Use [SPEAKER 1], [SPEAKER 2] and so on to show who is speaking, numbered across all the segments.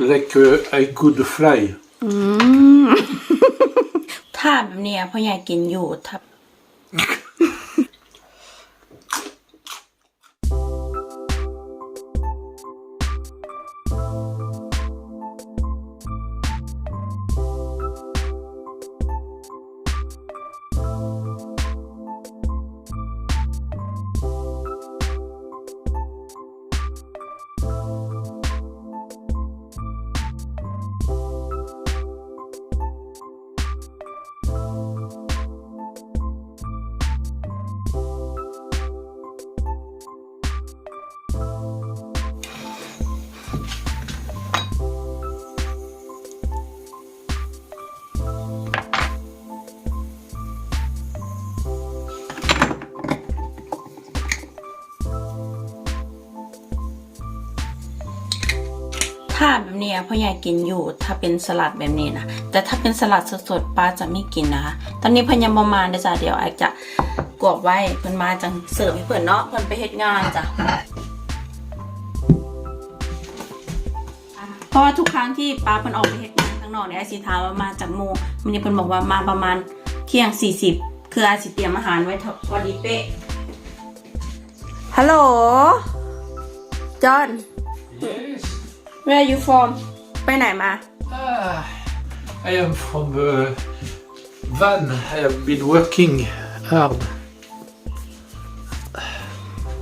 [SPEAKER 1] like uh, I could fly.
[SPEAKER 2] ถ้าแบบเนี้ยพ่อใหญ่กินอยู่ถ้า ถ้าแบบเนี้ยพ่อใหญ่กินอยู่ ถ้าเป็นสลัดแบบนี้นะ แต่ถ้าเป็นสลัดสดๆป้าจะไม่กินนะคะ ตอนนี้เพิ่นยังประมาณเด้อจ้ะเดี๋ยวไอจะกรอกไว้เพิ่นมาจังเสิร์ฟให้เพิ่นเนาะเพิ่นไปเฮ็ดงานจ้ะเพราะว่าทุกครั้งที่ป้าเพิ่นออกไปเฮ็ดงานข้างนอกเนี่ยไอสิถามว่ามาจากโมงวันนี้เพิ่นบอกว่ามาประมาณเที่ยง 40 คือไอสิเตรียมอาหารไว้พอดีเป๊ะฮัลโหลจอห์น
[SPEAKER 1] Yes.
[SPEAKER 2] Where are you from ไปไหนมา
[SPEAKER 1] Ah, I am from uh, Van. I have been working hard.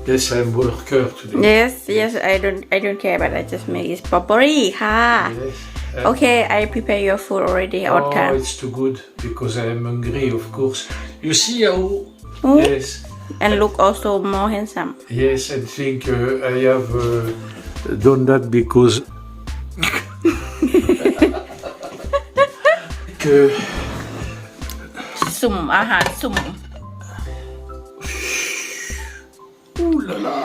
[SPEAKER 1] Yes, I am worker today.
[SPEAKER 2] Yes yes I don't I don't care but I just make it properly ค่ะ
[SPEAKER 1] Yes. Uh,
[SPEAKER 2] Okay I prepare your food already on
[SPEAKER 1] Oh,
[SPEAKER 2] time
[SPEAKER 1] it's too good because I am hungry, of course. You see how?
[SPEAKER 2] Oh.
[SPEAKER 1] Yes,
[SPEAKER 2] and look also more handsome
[SPEAKER 1] yes. I think uh, I have uh, done that because. que
[SPEAKER 2] สุ่มอาหารสุ่ม
[SPEAKER 1] Ooh la la!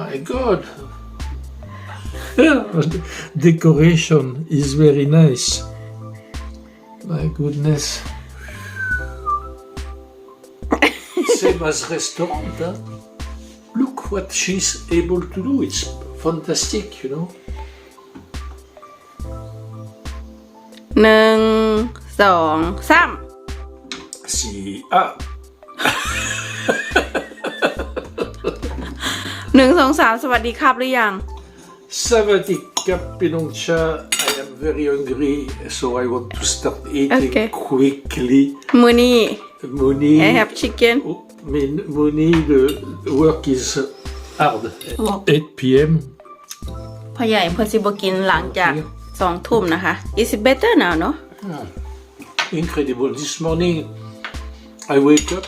[SPEAKER 1] My God! Yeah, Decoration is very nice. My goodness. Same as restaurant, huh? Look what she's able to do. It's fantastic, you know.
[SPEAKER 2] หนึ่งสองสาม
[SPEAKER 1] See, ah,
[SPEAKER 2] หนึ่งสองสามสวัสดีครับหรือยัง
[SPEAKER 1] Savati Kapinongcha. I am very hungry, so I want to start eating
[SPEAKER 2] Okay.
[SPEAKER 1] quickly.
[SPEAKER 2] มือนี้
[SPEAKER 1] Moni,
[SPEAKER 2] I have chicken
[SPEAKER 1] oh, mais Moni, the work is hard.
[SPEAKER 2] Oh.
[SPEAKER 1] 8 p.m.
[SPEAKER 2] พ่อใหญ่เพื่อสิบกินหลังจาก สองทุ่มนะคะ Is it better now เนาะ
[SPEAKER 1] Incredible. This morning, I wake up.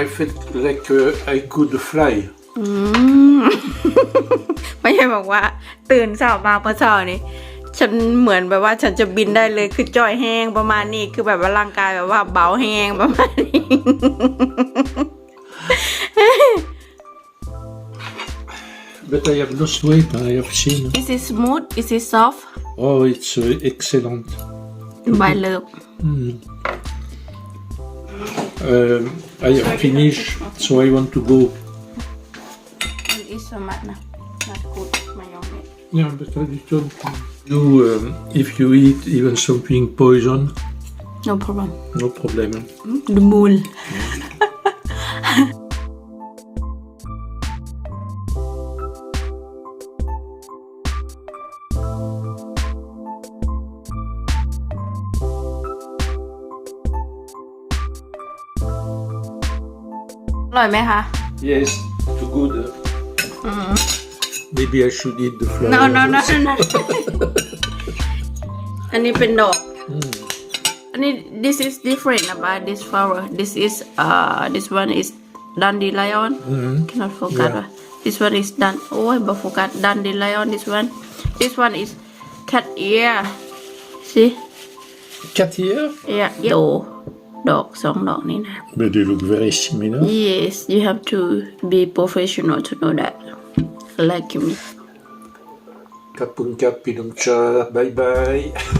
[SPEAKER 1] I felt like uh, I could fly.
[SPEAKER 2] พ่อใหญ่บอกว่า ตื่นเช้ามาเมื่อเช้านี้ ฉันเหมือนแบบว่าฉันจะบินได้เลยคือจอยแห้งประมาณนี้คือแบบว่าร่างกายแบบว่าเบาแห้งประมาณนี้
[SPEAKER 1] But I have lost weight. I have seen.
[SPEAKER 2] Is it smooth Is it soft
[SPEAKER 1] Oh, it's uh, excellent.
[SPEAKER 2] by love
[SPEAKER 1] Um, I have finished, so I want to go.
[SPEAKER 2] It is so much not good mayonnaise
[SPEAKER 1] Yeah, but I don't. You, um, if you eat even something poison,
[SPEAKER 2] no problem
[SPEAKER 1] no problem.
[SPEAKER 2] the moon อร่อยไหมคะ
[SPEAKER 1] Yes, too good. Maybe I should eat the flower.
[SPEAKER 2] no no no no อันนี้เป็นดอก อันนี้ this is different about this flower this is uh this one is dandelion cannot forget
[SPEAKER 1] Yeah.
[SPEAKER 2] this one is dan โอ้ยบ่โฟกัส dandelion this one this one is cat ear see
[SPEAKER 1] Cat ear?
[SPEAKER 2] yeah โต ดอกสองดอกนี้นะ
[SPEAKER 1] But they look very similar.
[SPEAKER 2] yes you have to be professional to know that like me
[SPEAKER 1] Kapunka pinumcha. Bye bye.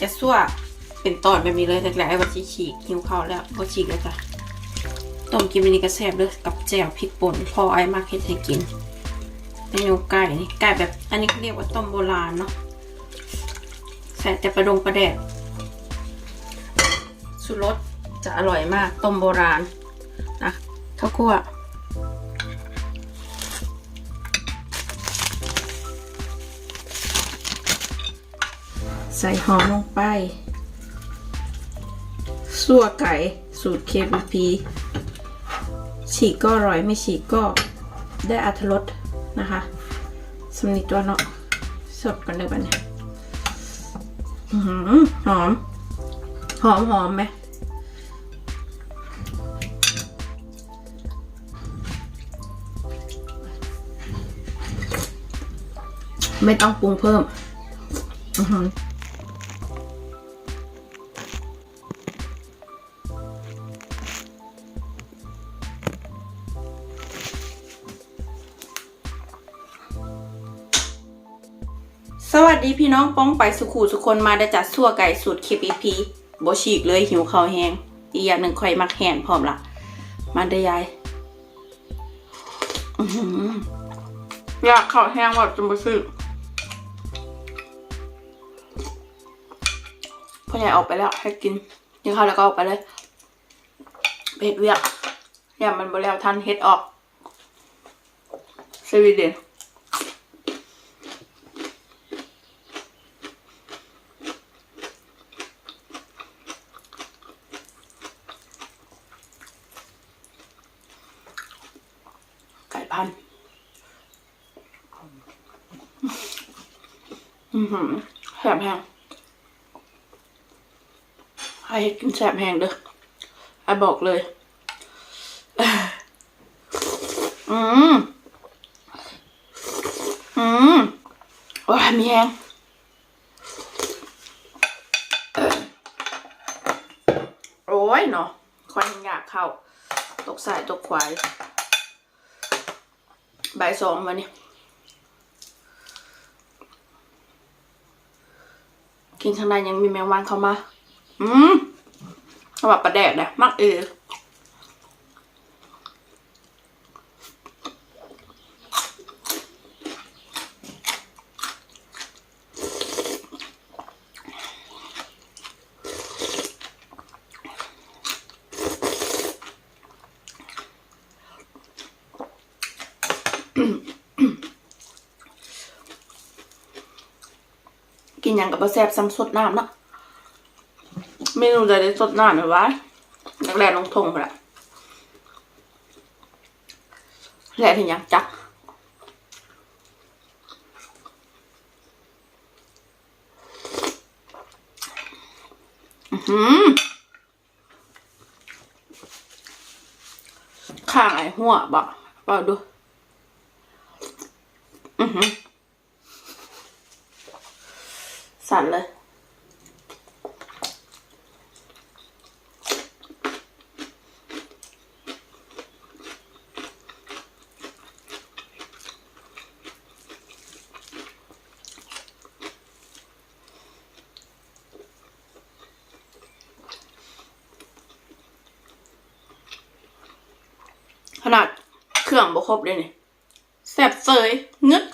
[SPEAKER 2] จะซั่วเป็นตอนแบบนี้เลยแต่แล้วไอ้วัชิฉีกหิวเข้าแล้วก็ฉีกแล้วจ้ะต้มกินมันนี้ก็แซ่บเลยกับแจ่วพริกป่นพอไอ้มากเฮ็ดให้กินเมนูไก่นี่ไก่แบบ อันนี้เขาเรียกว่าต้มโบราณเนาะใส่แต่ประดงประแดกสุรสจะอร่อยมากต้มโบราณนะข้าวคั่ว ใส่หอมลงไปสั่วไก่สูตร KPP ฉีกก็อร่อยไม่ฉีกก็ได้อัตรสนะคะสำนิตัวเนาะสดกันเลยบันเนี่ยอื้อหือหอม หอมหอมไหมไม่ต้องปรุงเพิ่ม อือ ดีพี่น้องป้องไปสุขูสุคนมาได้จัดสั่วไก่สูตร KPP โบฉีกเลยหิวข้าวแห้งอีกอย่างหนึ่งข่อยมักแห้งพร้อมละมาได้ยายอื้อหืออยากข้าวแห้งแบบจนบ่ซื้อพ่อใหญ่ออกไปแล้วให้กินกินข้าวแล้วก็ออกไปเลยไปเฮ็ดเวียกอย่ามันบ่แล้วทันเฮ็ดออกสวีเดนันอือหือแสบแห้งให้กินแสบแห้งเด้อไอ้บอกเลย อืมอืมว้ามีแห้งโอ้ยเนาะควันอยากเข้า ตกสายตกควาย บ่ายสองวันนี้กินข้างในยังมีแมงวันเข้ามา อืมเอาแบบประแดดนะมากเออ กินหยังกับบะแซบซ้ำสดน้ำเนาะเมนูใดได้สดน้ำไหมวะนักแรงลงทงไปละแหล่ถึงยังจักอือหือข้างไอ้หัวบอกบอกดู อือหือสั่นเลย ขนาดเครื่องบ่ครบเลยนี่ แซ่บเสยงึด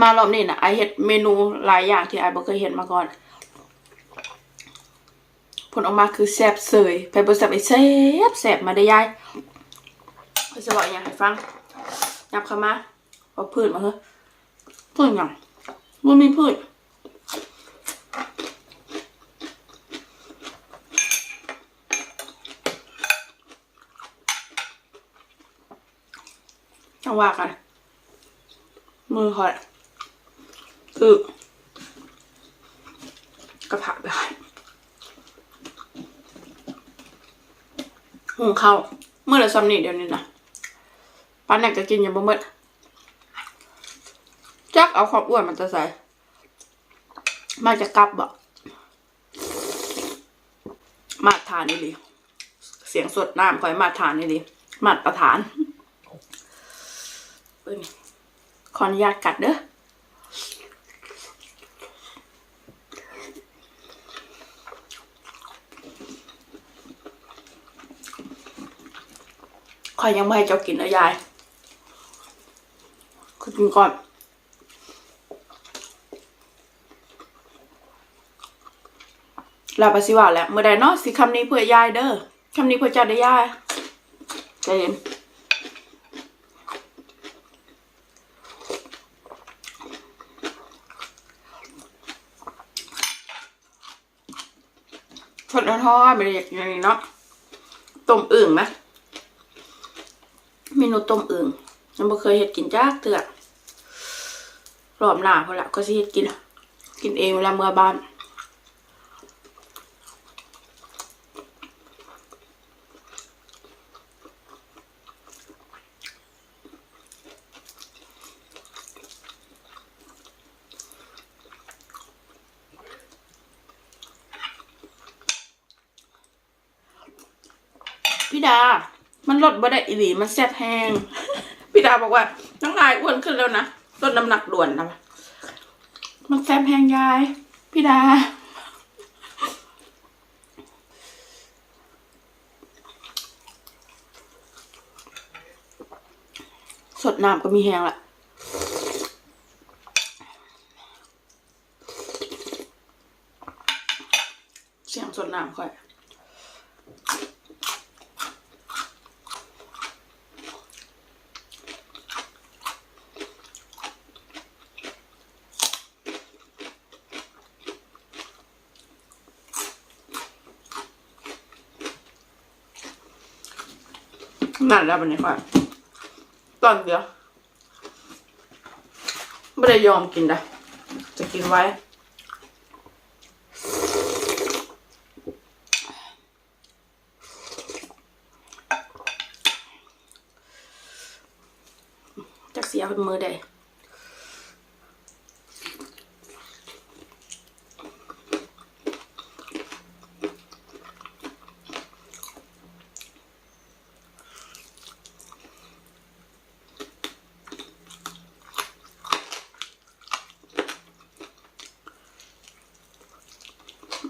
[SPEAKER 2] มารอบนี้นะไอเห็ดเมนูหลายอย่างที่ไอบ่เคยเห็นมาก่อน ผลออกมาคือแซ่บเสยไปบ่แซ่บไอแซ่บแซ่บมาได้ยายเขาจะบอกอย่างให้ฟังยับเข้ามาเอาพืชมาเฮ้ยพืชหยังมันมีพืช จังว่ากัน มือคอยคือกระเพราได้หุงข้าวเมื่อไรซ้ำนี่เดี๋ยวนี้นะป้านแหนกจะกินอยังบ่เมื่อจักเอาความอ้วนมันจะใส่มาจะกลับบ่มาทานนี่ดิเสียงสดน้ำคอยมาทานนี่ดิมาตรฐาน ขออนุญาตกัดเด้อขอยยังไม่ให้เจ้ากินนะยายคือกินก่อน ลาไปสิว่าแล้วเมื่อใดเนาะสิคำนี้เพื่อยายเด้อคำนี้เพื่อเจ้าได้ยายใจเย็น ดทอดไม่ได้อย่างนี้เนาะต้มอึ่งไหมเมนูต้มอึ่งยังไม่เคยเห็ดกินจ้าเตือรอบหน้าพอละก็สิเห็ดกิน กินเองเวลาเมื่อบ้าน ดา มันลดบ่ได้อีหลีมันแซ่บแห้ง พี่ดาบอกว่าน้องนายอ้วนขึ้นแล้วนะลดน้ำหนักด่วนนะมันแซ่บแห้งยาย พี่ดา สดน้ำก็มีแห้งละเสียงสดน้ำค่อย นั่นแล้ววันนี้ค่ะตอนเดียวไม่ได้ยอมกินนะจะกินไว้ จักเสียเป็นมือได้ ไ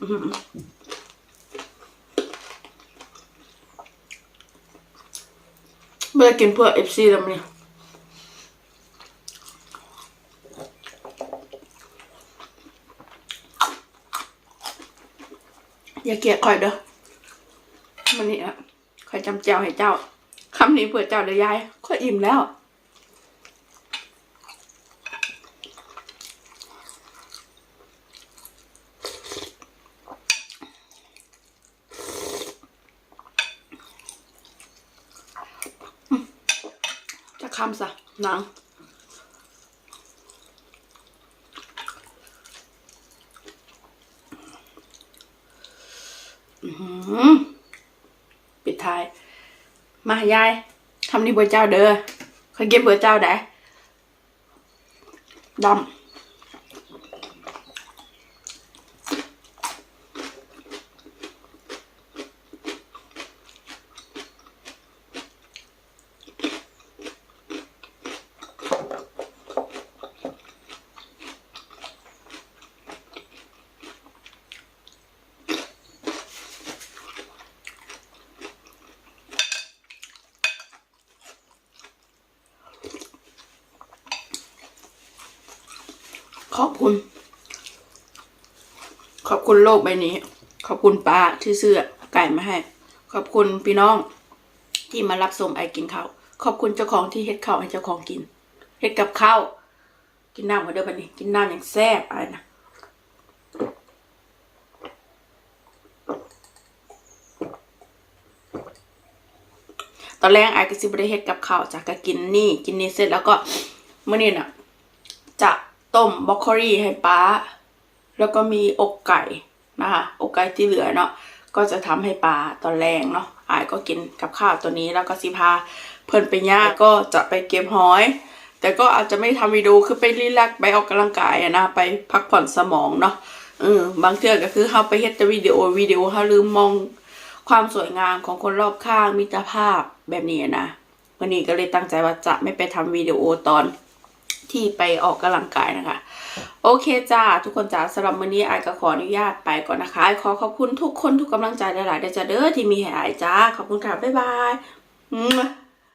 [SPEAKER 2] ม่ได้กินเพื่อเอฟซีแล้วมั้ยอย่าเกลียดคอยเด้อมันนี่อะคอยจำเจ้าให้เจ้าคำนี้เผื่อเจ้าเด้อยายคอยอิ่มแล้ว จะ คำซะหนังปิดท้าย มายายทำนี่เบอร์เจ้าเด้อเคยเก็บเบอร์เจ้าได้ดำ ขอบคุณ ขอบคุณโลกใบนี้ ขอบคุณป้าที่ซื้อไก่มาให้ ขอบคุณพี่น้องที่มารับส่งไอกินข้าวขอบคุณเจ้าของที่เฮ็ดข้าวให้เจ้าของกินเฮ็ดกับข้าวกินน้ำกันเด้อบัดนี้กินน้ำอย่างแซ่บอะไรนะตอนแรกไอ้ก็สิบได้เฮ็ดกับข้าวจ้ะก็กินนี่ กินนี่เสร็จแล้วก็เมื้อนี้น่ะ จะ ต้มบรอกโคลีให้ป้า แล้วก็มีอกไก่นะคะอกไก่ที่เหลือเนาะก็จะทำให้ป้าตอนแรงเนาะอายก็กินกับข้าวตัวนี้แล้วก็สิพาเพิ่นไปย่าก็จะไปเก็บหอย แต่ก็อาจจะไม่ทำวิดีโอคือไปรีแลกซ์ไปออกกำลังกายอะนะไปพักผ่อนสมองเนาะเออบางเทื่อก็คือเฮาไปเฮ็ดแต่วิดีโอวิดีโอเฮาลืมมองความสวยงามของคนรอบข้างมิตรภาพแบบนี้นะวันนี้ก็เลยตั้งใจว่าจะไม่ไปทำวิดีโอตอน ที่ไปออกกำลังกายนะคะ โอเคจ้า ทุกคนจ้าสำหรับวันนี้ไอ้ก็ขออนุญาตไปก่อนนะคะไอ้ขอขอบคุณทุกคนทุกกำลังใจหลายๆเด้อจ้าเด้อที่มีให้ไอ้จ้าขอบคุณค่ะบ๊ายบาย